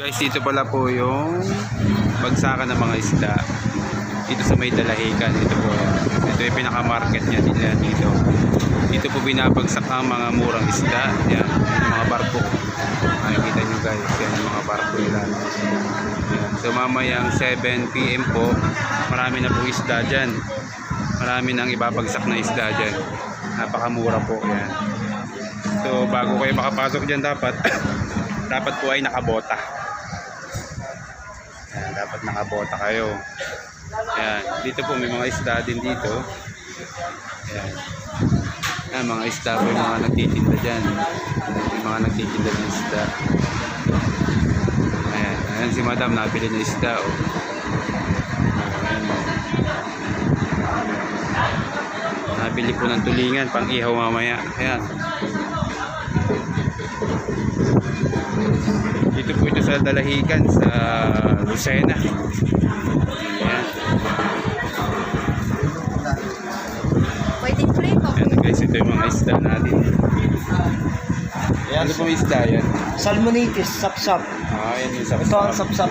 Guys, dito pala po yung bagsakan ng mga isda. Dito sa may dalahigan. Ito po. Ito yung pinaka-market niya nila dito. Dito po binabagsak ang mga murang isda. Yan. Yung mga barko. Makikita nyo guys. Yan yung mga barko nila. Yan. So mamayang 7pm po, marami na po isda dyan. Marami nang ibabagsak na isda dyan. Napakamura po. Yan. So bago kayo makapasok dyan dapat dapat po ay nakabota. Yan, dapat nakabota kayo. Yan, dito po may mga isda din dito. Yan. Yan, mga isda po yung mga nagtitinda dyan. Yung mga nagtitinda ng isda. Ayan, ayan si madam, nabili ng isda. Oh. Ayan. Nabili po ng tulingan, pang ihaw mamaya. Ayan. Dito po ito sa Dalahigan, sa Lucena. Ayan. Pwede prito. Ayan guys, ito yung mga isda natin. Ano pong isda yan? Salmonitis, sapsap. Ah, yan yung Ito ang sapsap. sapsap.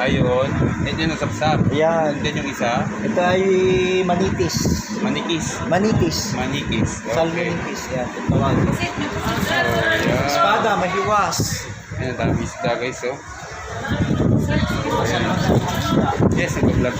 Ayun. Ito yung sapsap. Ayan. Then yung isa, Ito ay manitis. manikis. Manitis. Manikis. Okay. Salmonitis. Yan. So, yeah. Espada, mahiwas. Ayan, dami isda guys, oh. Ayan. Yes, nag-vlog?